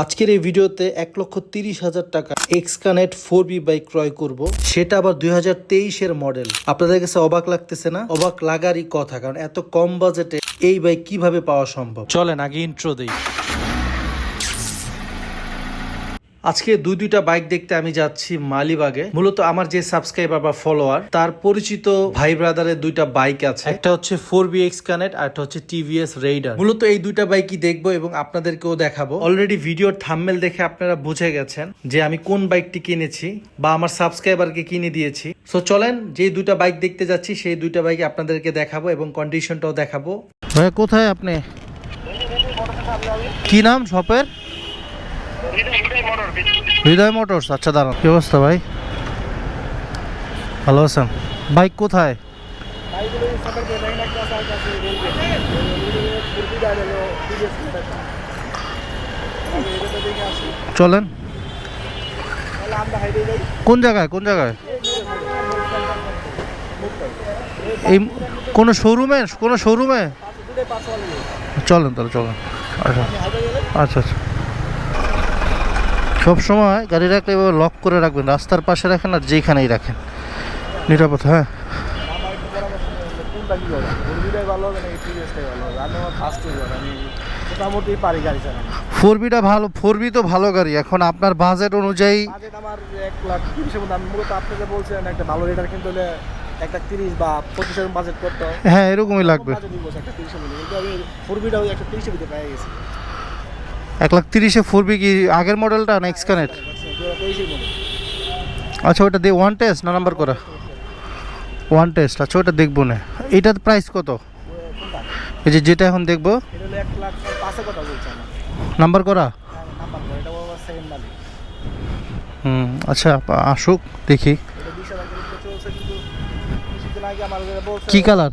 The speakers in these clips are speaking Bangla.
আজকের এই ভিডিওতে এক লক্ষ তিরিশ হাজার টাকা এক্সকানেট ফোর বি বাইক ক্রয় করব। সেটা আবার দুই হাজার তেইশের মডেল। আপনাদের কাছে অবাক লাগতেছে না? অবাক লাগারই কথা, কারণ এত কম বাজেটে এই বাইক কীভাবে পাওয়া সম্ভব? চলেন, আগে ইন্ট্রো দেই। আজকে দুই দুইটা বাইক দেখতে আমি যাচ্ছি মালিবাগে। মূলত আমার যে সাবস্ক্রাইবার বা ফলোয়ার তার পরিচিত ভাই ব্রাদারের দুইটা বাইক আছে। একটা হচ্ছে ফোর বি এক্স কানেক্ট আর একটা হচ্ছে টিভিএস রেইডার মূলত এই দুইটা বাইকই দেখব এবং আপনাদেরকেও দেখাবো। অলরেডি ভিডিওর থাম্মেল দেখে আপনারা বুঝে গেছেন যে আমি কোন বাইকটি কিনেছি বা আমার সাবস্ক্রাইবারকে কিনে দিয়েছি। সো চলেন যে দুইটা বাইক দেখতে যাচ্ছি, সেই দুইটা বাইক আপনাদেরকে দেখাবো এবং কন্ডিশনটাও দেখাবো। ভাই কোথায় আপনি? কি নাম, শপের? হৃদয় মোটরস আচ্ছা দাঁড়ান। কি অবস্থা ভাই? ভালো আছেন? বাইক কোথায়? চলেন। কোন জায়গায় কোন জায়গায়? এই কোনো শোরুমে কোনো শোরুমে চলেন তাহলে, চলেন। আচ্ছা আচ্ছা আচ্ছা। সব সময় গাড়ি রাখলে এভাবে লক করে রাখবেন রাস্তার পাশে রাখেন আর যেখানেই রাখেন। নিরাপদ হ্যাঁ। ফোর বিটা ভালো ফোর বি তো ভালো গাড়ি। এখন আপনার বাজেট অনুযায়ী আমার এক লাখ তিরিশের মধ্যে আমি মূলত আপনাকে বলছিলেন একটা ভালো রেটার কিনতে হলে এক লাখ তিরিশ বা পঁচিশের বাজেট করতে হয়। হ্যাঁ এরকমই লাগবে। একটা তিরিশের মধ্যে ফোর বিটা একটা তিরিশের ভিতরে পেয়ে গেছি। এক লাখ তিরিশে ফোর বি কি আগের মডেলটা না এক্সকানেট তেইশের আচ্ছা ওটা দিয়ে ওয়ান টেস্ট না নাম্বার করা? ওয়ান টেস্ট আচ্ছা ওটা দেখব না। এটার প্রাইস কত? এই যে যেটা এখন দেখব। নাম্বার করা? হুম আচ্ছা আসুক, দেখি। কি কালার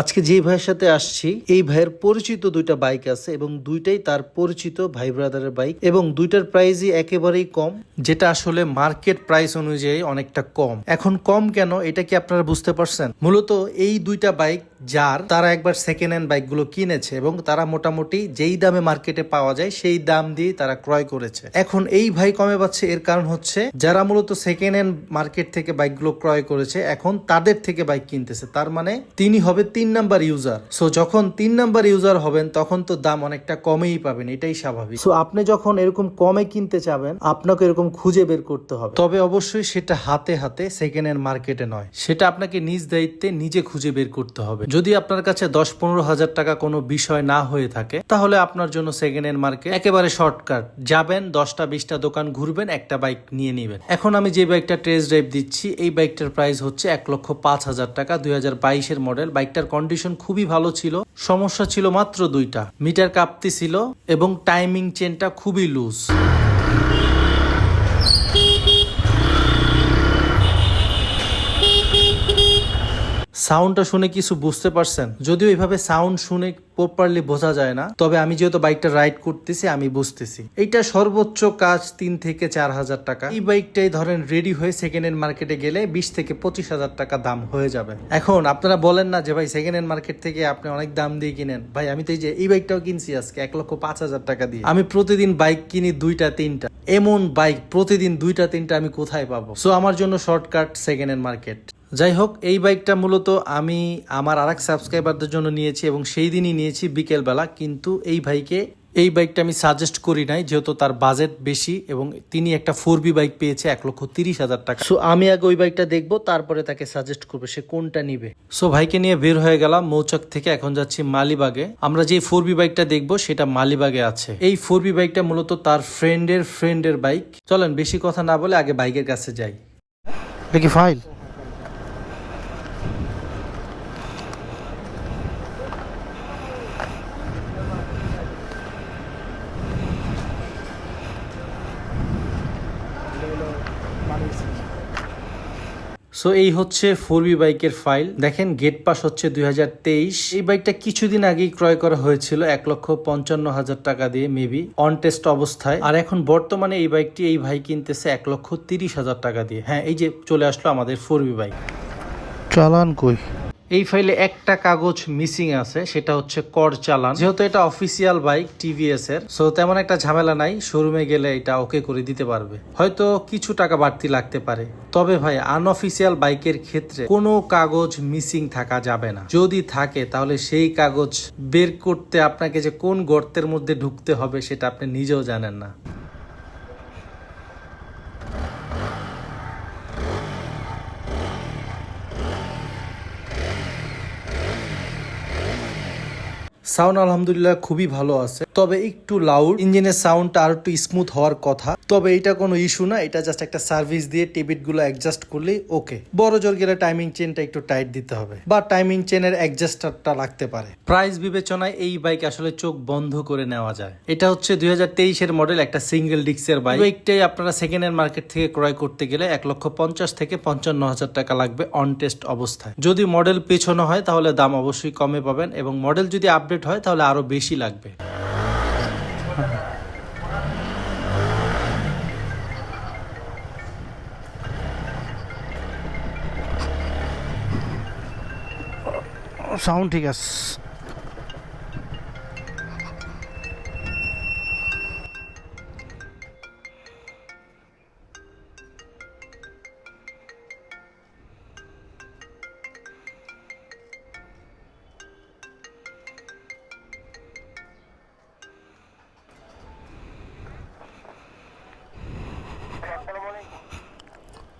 আজকে যে ভাইয়ের সাথে আসছি, এই ভাইয়ের পরিচিত দুইটা বাইক আছে এবং দুইটাই তার পরিচিত ভাই ব্রাদারের বাইক এবং দুইটার প্রাইসই একেবারেই কম, যেটা আসলে মার্কেট প্রাইস অনুযায়ী অনেকটা কম। এখন কম কেন? এটা কি আপনারা বুঝতে পারছেন? মূলত এই দুইটা বাইক যার তারা একবার সেকেন্ড হ্যান্ড বাইকগুলো কিনেছে এবং তারা মোটামুটি যেই দামে মার্কেটে পাওয়া যায়, সেই দাম দিয়ে তারা ক্রয় করেছে। এখন এই ভাই কমে পাচ্ছে, এর কারণ হচ্ছে যারা মূলত সেকেন্ড হ্যান্ড মার্কেট থেকে বাইকগুলো ক্রয় করেছে, এখন তাদের থেকে বাইক কিনতেছে। তার মানে তিনি হবে তিন নাম্বার ইউজার সো যখন তিন নাম্বার ইউজার হবেন, তখন তো দাম অনেকটা কমেই পাবেন, এটাই স্বাভাবিক। সো আপনি যখন এরকম কমে কিনতে চাবেন আপনাকে এরকম খুঁজে বের করতে হবে। তবে অবশ্যই সেটা হাতে হাতে সেকেন্ড হ্যান্ড মার্কেটে নয়, সেটা আপনাকে নিজ দায়িত্বে নিজে খুঁজে বের করতে হবে। যদি আপনার কাছে দশ পনেরো হাজার টাকা কোনো বিষয় না হয়ে থাকে, তাহলে আপনার জন্য সেকেন্ড হ্যান্ড মার্কেট একেবারে শর্টকাট যাবেন, দশটা, বিশটা দোকান ঘুরবেন, একটা বাইক নিয়ে নেবেন। এখন আমি যে বাইকটা টেস্ট ড্রাইভ দিচ্ছি, এই বাইকটার প্রাইস হচ্ছে এক লক্ষ পাঁচ হাজার টাকা, দুই হাজার বাইশের মডেল বাইকটার কন্ডিশন খুবই ভালো ছিল, সমস্যা ছিল মাত্র দুইটা। মিটার কাঁপতি ছিল এবং টাইমিং চেনটা খুবই লুজ সাউন্ডটা শুনে কিছু বুঝতে পারছেন? যদিও এইভাবে সাউন্ড শুনে প্রপারলি বোঝা যায় না, তবে আমি যেহেতু বাইকটা রাইড করতেছি, আমি বুঝতেছি। এইটা সর্বোচ্চ কাজ তিন থেকে চার হাজার টাকা। এই বাইকটাই ধরেন রেডি হয়ে সেকেন্ড হ্যান্ড মার্কেটে গেলে বিশ থেকে পঁচিশ হাজার টাকা দাম হয়ে যাবে। এখন আপনারা বলেন না যে, ভাই সেকেন্ড হ্যান্ড মার্কেট থেকে আপনি অনেক দাম দিয়ে কিনেন। ভাই, আমি তো এই যে, এই বাইকটাও কিনছি আজকে, এক লক্ষ পাঁচ হাজার টাকা দিয়ে। আমি প্রতিদিন বাইক কিনি দুইটা, তিনটা। এমন বাইক প্রতিদিন দুইটা, তিনটা আমি কোথায় পাবো? সো আমার জন্য শর্টকাট সেকেন্ড হ্যান্ড মার্কেট যাই হোক এই বাইকটা মূলত আমি আমার আরেক সাবস্ক্রাইবারদের জন্য নিয়েছি এবং সেই দিনই নিয়েছি বিকেলবেলা কিন্তু এই ভাইকে এই বাইকটা আমি সাজেস্ট করি নাই যেহেতু তার বাজেট বেশি এবং তিনি একটা ফোর বি বাইক পেয়েছে এক লক্ষ তিরিশ হাজার টাকা। সো আমি আগে ওই বাইকটা দেখব তারপরে তাকে সাজেস্ট করব সে কোনটা নিবে। সো ভাইকে নিয়ে বের হয়ে গেলাম মৌচক থেকে এখন যাচ্ছি মালিবাগে। আমরা যে ফোর বি বাইকটা দেখব সেটা মালিবাগে আছে। এই ফোর বি বাইকটা মূলত তার ফ্রেন্ডের ফ্রেন্ডের বাইক চলেন বেশি কথা না বলে আগে বাইকের কাছে যাই। কি ফাইল এটা হলো মালিক সো এই হচ্ছে ফোর বি বাইকের ফাইল। দেখেন, গেট পাস হচ্ছে দু হাজার তেইশ। এই বাইকটা কিছুদিন আগেই ক্রয় করা হয়েছিল, এক লক্ষ পঞ্চান্ন হাজার টাকা দিয়ে, মেবি অন টেস্ট অবস্থায়। আর এখন বর্তমানে এই বাইকটি এই ভাই কিনতেছে এক লক্ষ তিরিশ হাজার টাকা দিয়ে। হ্যাঁ এই যে চলে আসলো আমাদের ফোর বি বাইক। চালান কই? এই ফাইলে একটা কাগজ মিসিং আছে, সেটা হচ্ছে কর চালান। যেহেতু এটা অফিসিয়াল বাইক, টিভিএস এর সো তেমন একটা ঝামেলা নাই, শোরুমে গেলে এটা ওকে করে দিতে পারবে। হয়তো কিছু টাকা বাড়তি লাগতে পারে। তবে ভাই আনঅফিসিয়াল বাইকের ক্ষেত্রে কোনো কাগজ মিসিং থাকা যাবে না। যদি থাকে, তাহলে সেই কাগজ বের করতে আপনাকে যে কোন গর্তের মধ্যে ঢুকতে হবে, সেটা আপনি নিজেও জানেন না। সাউন্ড আলহামদুলিল্লাহ খুবই ভালো আছে। তবে একটু লাউড ইঞ্জিনের সাউন্ডটা আর একটু স্মুথ হওয়ার কথা। তবে এটা কোনো ইস্যু না, এটা জাস্ট একটা সার্ভিস দিয়ে টিবিটগুলো অ্যাডজাস্ট করলেই ওকে বড় জোর গেলে টাইমিং চেনটা একটু টাইট দিতে হবে, বা টাইমিং চেনের অ্যাডজাস্টারটা লাগতে পারে। প্রাইস বিবেচনায় এই বাইক আসলে চোখ বন্ধ করে নেওয়া যায়। এটা হচ্ছে দুই হাজার তেইশের মডেল একটা সিঙ্গেল ডিক্সের বাইক বাইকটাই আপনারা সেকেন্ড হ্যান্ড মার্কেট থেকে ক্রয় করতে গেলে এক লক্ষ পঞ্চাশ থেকে পঞ্চান্ন হাজার টাকা লাগবে অন টেস্ট অবস্থায়। যদি মডেল পেছনো হয়, তাহলে দাম অবশ্যই কমে পাবেন, এবং মডেল যদি আপডেট হয়, তাহলে আরও বেশি লাগবে। সাউন্ড ঠিক আছে।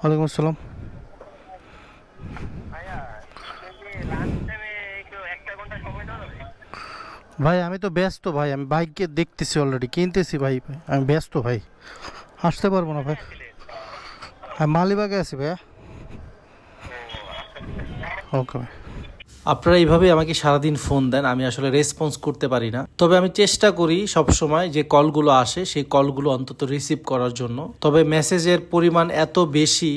ওয়ালাইকুম আসসালাম। ভাই, আমি তো ব্যস্ত ভাই, আমি বাইককে দেখতেছি অলরেডি কিনতেছি ভাই, আমি ব্যস্ত ভাই। আসতে পারব না ভাই। আমি মালিবাগে আছি ভাইয়া। ওকে ভাই। আপনারা এইভাবে আমাকে সারাদিন ফোন দেন, আমি আসলে রেসপন্স করতে পারি না। তবে আমি চেষ্টা করি সব সময় যে কলগুলো আসে, সেই কলগুলো অন্তত রিসিভ করার জন্য। তবে মেসেজের পরিমাণ এত বেশি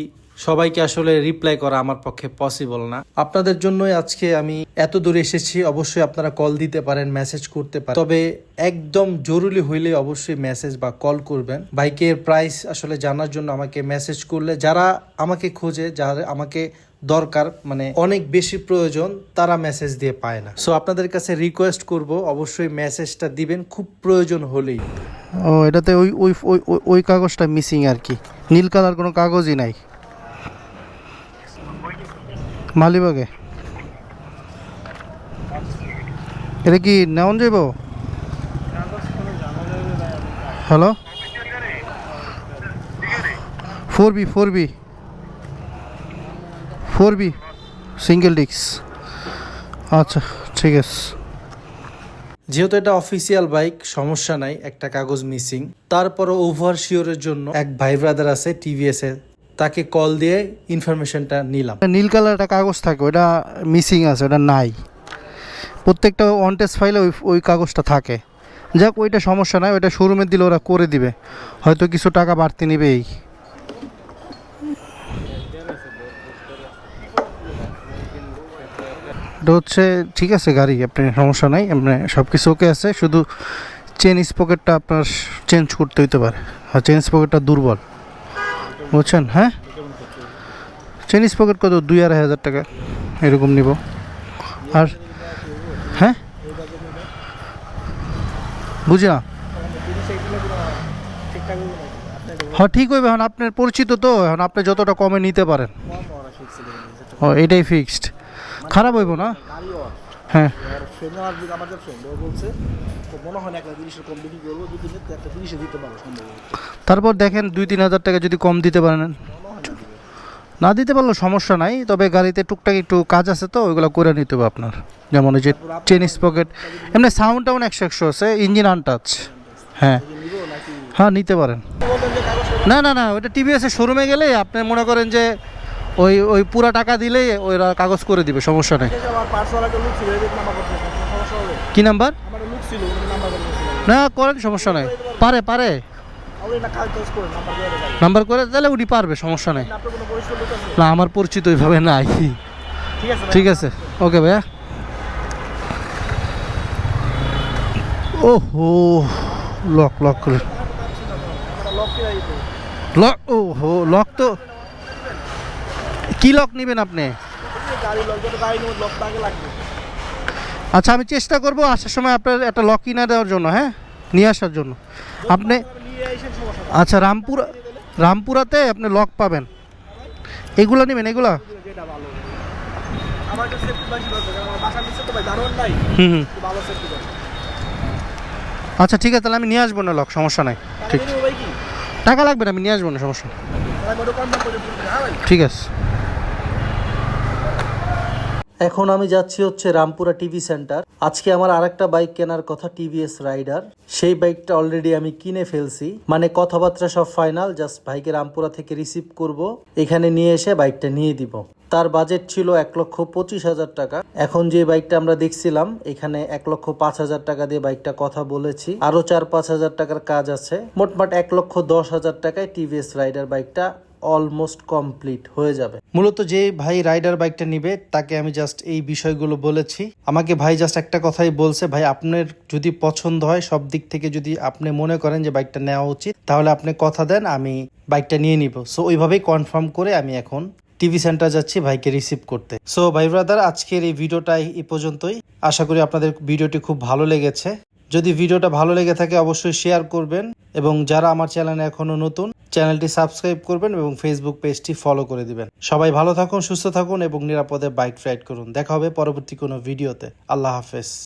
সবাইকে আসলে রিপ্লাই করা আমার পক্ষে পসিবল না। আপনাদের জন্যই আজকে আমি এত দূরে এসেছি, অবশ্যই আপনারা কল দিতে পারেন মেসেজ করতে পারেন। তবে একদম জরুরি হইলে অবশ্যই মেসেজ বা কল করবেন। বাইকের প্রাইস আসলে জানার জন্য আমাকে মেসেজ করলে, যারা আমাকে খোঁজে, যারা আমাকে দরকার মানে অনেক বেশি প্রয়োজন, তারা মেসেজ দিয়ে পায় না। সো আপনাদের কাছে রিকোয়েস্ট করব, অবশ্যই মেসেজটা দিবেন, খুব প্রয়োজন হলেই। ও, এটাতে ওই ওই, ওই- কাগজটা মিসিং আর কি। নীল কালার কোনো কাগজই নাই। মালিবাগে। এটা কি নেওয়ান যাইব? Hello? Four B four B. Four B, single ডিক্স আচ্ছা ঠিক আছে। যেহেতু এটা অফিসিয়াল বাইক, সমস্যা নাই, একটা কাগজ মিসিং। তারপরও ওভার শিওরের জন্য এক ভাই ব্রাদার আছে টিভিএস এ তাকে কল দিয়ে ইনফরমেশনটা নিলাম। নীল কালার একটা কাগজ থাকে, ওটা মিসিং আছে, ওটা নাই। প্রত্যেকটা ওয়ান টেস্ট ফাইলে ওই ওই কাগজটা থাকে। যাক, ওইটা সমস্যা নাই, ওইটা শোরুমে দিলে ওরা করে দিবে। হয়তো কিছু টাকা বাড়তি নেবে এই। হচ্ছে, ঠিক আছে গাড়ি, আপনি সমস্যা নাই, আপনি সব কিছু ওকে আছে, শুধু চেন স্পকেটটা আপনার চেঞ্জ করতে হইতে পারে। আর চেন স্পকেটটা দুর্বল। বুঝছেন হ্যাঁ? চেনিস পকেট কত? দুই আড়াই হাজার টাকা। এরকম নিব। আর হ্যাঁ? বুঝি না? হ্যাঁ ঠিক হইবে। এখন আপনার পরিচিত তো। এখন আপনি যতটা কমে নিতে পারেন। ও, এটাই ফিক্সড খারাপ হইব না? হ্যাঁ। মনে হয় না একটা তিরিশের কম বিক্রি করব, যদি নিতে একটা তিরিশে দিতে। তারপর দেখেন দুই তিন হাজার টাকা যদি কম দিতে পারেন। না দিতে পারলেও সমস্যা নাই তবে গাড়িতে টুকটাক একটু কাজ আছে তো ওইগুলো করে নিতে হবে আপনার। যেমন ওই যে চেনিস পকেট এমনি সাউন্ড টাউন একশো একশো আছে ইঞ্জিন আনটাচ। হ্যাঁ? হ্যাঁ নিতে পারেন। না না না ওইটা টিভিএস এর শোরুমে গেলে আপনি মনে করেন যে ওই ওই পুরা টাকা দিলেই ওরা কাগজ করে দিবে সমস্যা নেই? কি নাম্বার? ছিল, নাম্বার। না করেন সমস্যা নাই। পারে পারে। নাম্বার করে তাহলে উনি পারবে সমস্যা নেই? না আমার পরিচিত ওইভাবে নাই। ঠিক আছে ওকে ভাইয়া। ওহো লক লক করে। লক ও হো লক তো। কি লক নেবেন আপনি? আচ্ছা আমি চেষ্টা করব আসার সময় আপনার একটা লক কিনা দেওয়ার জন্য হ্যাঁ? নিয়ে আসার জন্য। আপনি। আচ্ছা রামপুরা রামপুরাতে আপনি লক পাবেন। এগুলো নেবেন, এগুলা? হুম আচ্ছা ঠিক আছে, তাহলে আমি নিয়ে আসব না লক সমস্যা নাই। ঠিক। টাকা লাগবে না, আমি নিয়ে আসব না, সমস্যা ঠিক আছে। এখন আমি যাচ্ছি হচ্ছে রামপুরা টিভি সেন্টার। আজকে আমার আরেকটা বাইক কেনার কথা টিভিএস রাইডার। সেই বাইকটা অলরেডি আমি কিনে ফেলছি। মানে কথাবার্তা সব ফাইনাল জাস্ট ভাইকে রামপুরা থেকে রিসিভ করব। এখানে নিয়ে এসে বাইকটা নিয়ে দিব। তার বাজেট ছিল এক লক্ষ পঁচিশ হাজার টাকা। এখন যে বাইকটা আমরা দেখছিলাম, এখানে এক লক্ষ পাঁচ হাজার টাকা দিয়ে বাইকটা কথা বলেছি। আরও চার পাঁচ হাজার টাকার কাজ আছে। মোটমাট এক লক্ষ দশ হাজার টাকায় টিভিএস রাইডার বাইকটা অলমোস্ট কমপ্লিট হয়ে যাবে। মূলত যে ভাই রাইডার বাইকটা নিবে, তাকে আমি জাস্ট এই বিষয়গুলো বলেছি। আমাকে ভাই জাস্ট একটা কথাই বলছে, ভাই, আপনার যদি পছন্দ হয়, সব দিক থেকে যদি আপনি মনে করেন যে বাইকটা নেওয়া উচিত, তাহলে আপনি কথা দেন, আমি বাইকটা নিয়ে নিব। সো ওইভাবেই কনফার্ম করে আমি এখন টিভি সেন্টার যাচ্ছি ভাইকে রিসিভ করতে। সো ভাই ব্রাদার আজকের এই ভিডিওটাই এই পর্যন্তই। আশা করি আপনাদের ভিডিওটি খুব ভালো লেগেছে। যদি ভিডিওটা ভালো লেগে থাকে, অবশ্যই শেয়ার করবেন। এবং যারা আমার চ্যানেলে এখনও নতুন চ্যানেলটি সাবস্ক্রাইব করবেন এবং ফেসবুক পেজটি ফলো করে দিবেন। সবাই ভালো থাকুন, সুস্থ থাকুন এবং নিরাপদে বাইক রাইড করুন। দেখা হবে পরবর্তী কোনো ভিডিওতে। আল্লাহ হাফেজ।